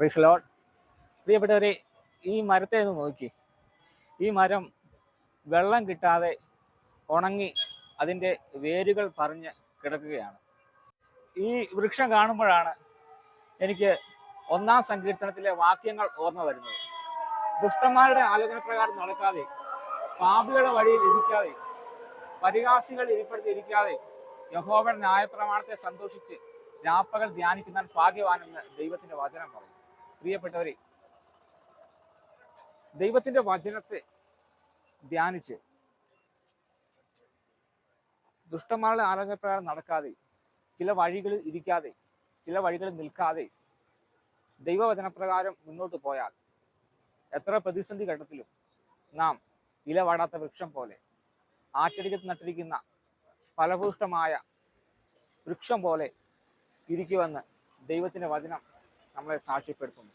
പ്രിസ്ലോഡ് പ്രിയപ്പെട്ടവരെ ഈ മരത്തെ ഒന്ന് നോക്കി. ഈ മരം വെള്ളം കിട്ടാതെ ഉണങ്ങി അതിന്റെ വേരുകൾ പറഞ്ഞ് കിടക്കുകയാണ്. ഈ വൃക്ഷം കാണുമ്പോഴാണ് എനിക്ക് ഒന്നാം സങ്കീർത്തനത്തിലെ വാക്യങ്ങൾ ഓർമ്മ വരുന്നത്. ദുഷ്ടന്മാരുടെ ആലോചന പ്രകാരം നടക്കാതെ പാപികളുടെ വഴിയിൽ ഇരിക്കാതെ പരിഹാസികൾ ഇരിപ്പെടുത്തി ഇരിക്കാതെ യഹോവയുടെ ന്യായപ്രമാണത്തെ സന്തോഷിച്ച് രാപ്പകൽ ധ്യാനിക്കുന്ന ഭാഗ്യവാനെന്ന് ദൈവത്തിന്റെ വചനം പറയും പ്രിയപ്പെട്ടവരെ ദൈവത്തിന്റെ വചനത്തെ ധ്യാനിച്ച് ദുഷ്ടന്മാരുടെ ആലോചനപ്രകാരം നടക്കാതെ ചില വഴികളിൽ ഇരിക്കാതെ ചില വഴികളിൽ നിൽക്കാതെ ദൈവവചനപ്രകാരം മുന്നോട്ട് പോയാൽ എത്ര പ്രതിസന്ധി ഘട്ടത്തിലും നാം ഇല വാടാത്ത വൃക്ഷം പോലെ ആറ്റടിക്കത്ത് നട്ടിരിക്കുന്ന ഫലഭൂഷ്ടമായ വൃക്ഷം പോലെ ഇരിക്കുമെന്ന് ദൈവത്തിന്റെ വചനം നമ്മളെ സാക്ഷ്യപ്പെടുത്തുന്നു.